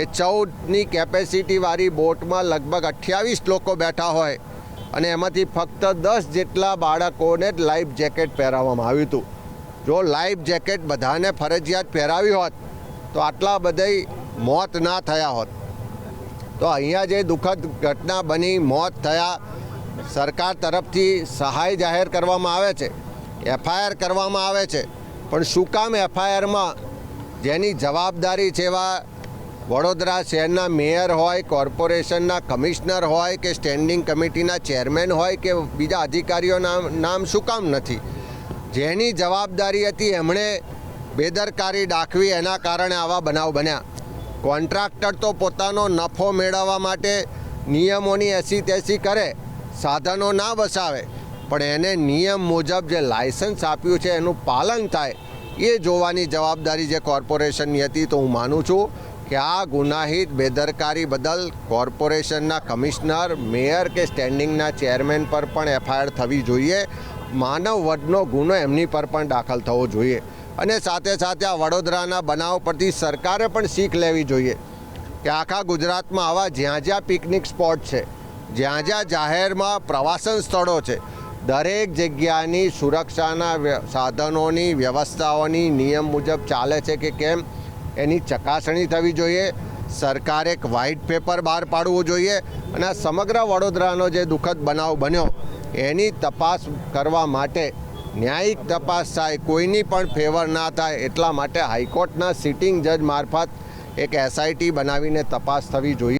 કે ચૌદની કેપેસિટીવાળી બોટમાં લગભગ અઠ્યાવીસ લોકો બેઠા હોય અને એમાંથી ફક્ત દસ જેટલા બાળકોને જ લાઈફ જેકેટ પહેરાવવામાં આવ્યું હતું. જો લાઈફ જેકેટ બધાને ફરજિયાત પહેરાવી હોત, તો આટલા બધાય મોત ના થયા હોત. તો અહીંયા જે દુઃખદ ઘટના બની, મોત થયા, સરકાર તરફથી સહાય જાહેર કરવામાં આવે છે, એફઆઈઆર કરવામાં આવે છે. પણ શું કામ એફઆઈઆરમાં? જેની જવાબદારી છે એવા વડોદરા શહેરના મેયર હોય, કોર્પોરેશનના કમિશનર હોય કે સ્ટેન્ડિંગ કમિટીના ચેરમેન હોય કે બીજા અધિકારીઓના નામ શું કામ નથી. જેની જવાબદારી હતી એમણે બેદરકારી દાખવી એના કારણે આવા બનાવ બન્યા. કોન્ટ્રાક્ટર તો પોતાનો નફો મેળવવા માટે નિયમોની એસી તેસી કરે, સાધનો ના વસાવે, પણ એને નિયમ મુજબ જે લાયસન્સ આપ્યું છે એનું પાલન થાય, એ જોવાની જવાબદારી જે કોર્પોરેશનની હતી તો હું માનું છું. કે આ ગુનાહિત બેદરકારી બદલ કોર્પોરેશનના કમિશનર, મેયર કે સ્ટેન્ડિંગના ચેરમેન પર પણ એફઆઈઆર થવી જોઈએ. માનવ વધનો ગુનો એમની પર પણ દાખલ થવો જોઈએ. અને સાથે સાથે આ વડોદરાના બનાવ પરથી સરકારે પણ શીખ લેવી જોઈએ કે આખા ગુજરાતમાં આવા જ્યાં જ્યાં પિકનિક સ્પોટ છે, જ્યાં જ્યાં જાહેરમાં પ્રવાસન સ્થળો છે, દરેક જગ્યાની સુરક્ષાના સાધનોની વ્યવસ્થાઓની નિયમ મુજબ ચાલે છે કે કેમ એની ચકાસણી થવી જોઈએ. સરકારે એક વ્હાઇટ પેપર બહાર પાડવું જોઈએ અને આ સમગ્ર વડોદરાનો જે દુઃખદ બનાવ બન્યો એની તપાસ કરવા માટે ન્યાયિક તપાસ થાય, કોઈની પણ ફેવર ના થાય એટલા માટે હાઈકોર્ટના સિટિંગ જજ મારફત એક એસઆઈટી બનાવીને તપાસ થવી જોઈએ.